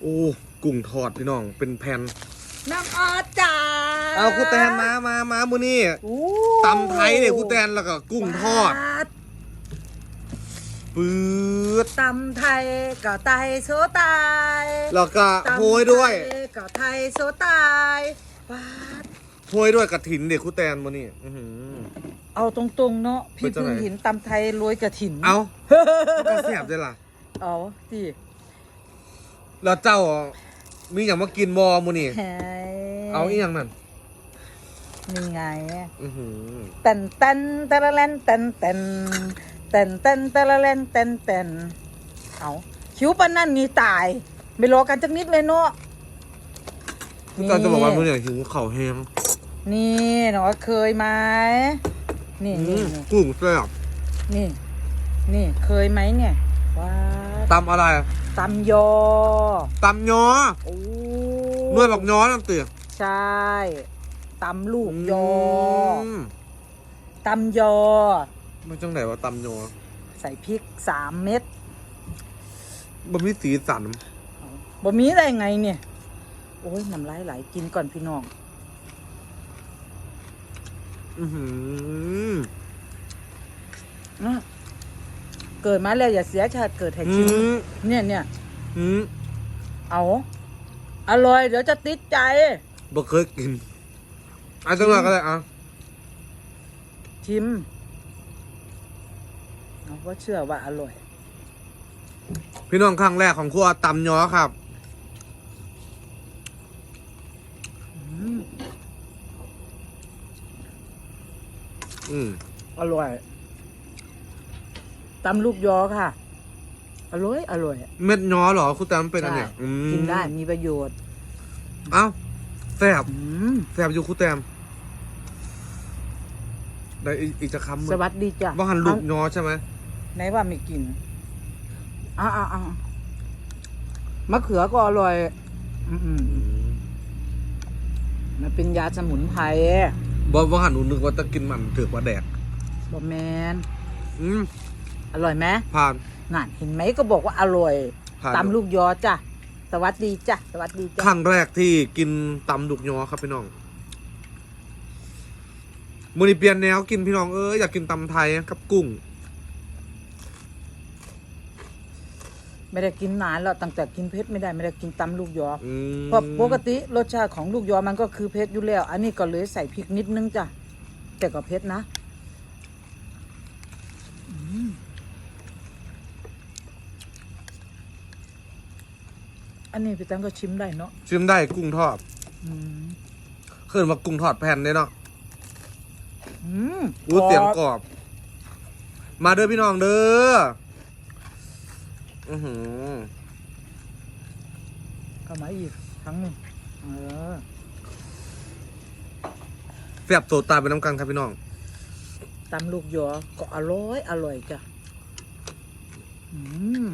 โอ้กุ้งทอดพี่น้องเป็นแผ่นน้องออสจ๋าเอาคุณแตนมามามามือนี่อู้ตำไทยเนี่ยคุณแตนแล้วก็กุ้งทอดปาปื๊ดตำไทยก็ไทยโซตายแล้วก็ตำโรยด้วยไทก็ไทยโซตายปาดโรยด้วยกระถินเด็กคุณแตนมือนี่อื้อหือ เอาตรงๆเนาะเป็พี่นจังเพิ่งไหน เห็นตำไทยโรยกระถินเอาก็เสียบได้ล่ะ เอาดิ แล้วเจ้ามีอย่างมากินบอมือนี่ เฮ้ยเอาอีหยังนั่นนี่ไงอือหือเตันเตันตะละแลนเตันเตันเตันเตันตะละแลนเตันเตันเอาคิ้วปานนั่นนี่ตาย ไม่รอกันจักนิดเลยเนาะคุณแตนจะบอกว่ามือนี่หิวเข่าวแห้งนี่หนอเคยไหมนี่อืนี่มกุ้งแซ่บนี่นี่เคยไหมเนี่ยว้า ตำอะไรตำยอตำยอโอ้หน่วยบอกยอนั่นเตี๋ยใช่ตำลูกยอมตำยอไม่จังไหนว่าตำยอใส่พริกสามเม็ดบะมีสีสันบ่มีได้ไงเนี่ย โอ้ยน้ำลายไหลกินก่อนพี่น้องอือหือนะ เกิดมาแล้วอย่าเสียชาติเกิดให้อืชิมมเนี่ยเนี่ยอืมเอาอร่อยเดี๋ยวจะติดใจบ่เคยกินอะจังหวะก็ได้อะชิมเราก็เชื่อว่าอร่อย พี่น้องครั้งแรกของครัวตำยอครับอืมอืมอร่อย ตำลูกยอค่ะ อร่อย อร่อยเม็ดยอเหรอคุณแตมเป็นอันเนี้ยใช่อืมกินได้มีประโยชน์ เอ้าแซ่บอืมแซ่บอยู่คุณแตมได้อีกอีกจะคำหสนึ่งวัสดีจ้ะว่าหันลูกยอใช่ไหมไหนว่าไม่กินอ้าวอ้าวอ้าวมะเขือก็อร่อย อืมอืมมันเป็นยาสมุนไพรบอกว่าหันหนูนึกว่าจะกินมันถือว่าแดกบอแมนอืม อร่อยไหมผ่านนั่นเห็นไหมก็บอกว่าอร่อยผ่านตำลูกยอจ้ะสวัสดีจ้ะสวัสดีจ้ะครั้งแรกที่กินตำลูกยอครับพี่น้องมือนี้เปลี่ยนแนวกินพี่น้องเอ้ยอยากกินตำไทยกับกุ้ง ไม่ได้กินนานแล้วตั้งแต่กินเพชรไม่ได้ไม่ได้กินตำลูกยออืมเพราะปกติรสชาติของลูกยอมันก็คือเพชรอยู่แล้ว อันนี้ก็เลยใส่พริกนิดนึงจ้ะแต่ก็เพชรนะ อันนี้พี่ตังก็ชิมได้เนาะชิมได้กุ้งทอดอืมเคลื่อนว่ากุ้งทอดแผ่นได้เนาะอืมอู้เสียงกกรอบรอบ มาเด้อพี่น้องเด้ออือหือเข้ามาอีกครั้งหนึ่งเออแซ่บโตตายไปน้ำกันครับพี่น้องตำลูกยอก็อร่อย อร่อยจ้ะอืม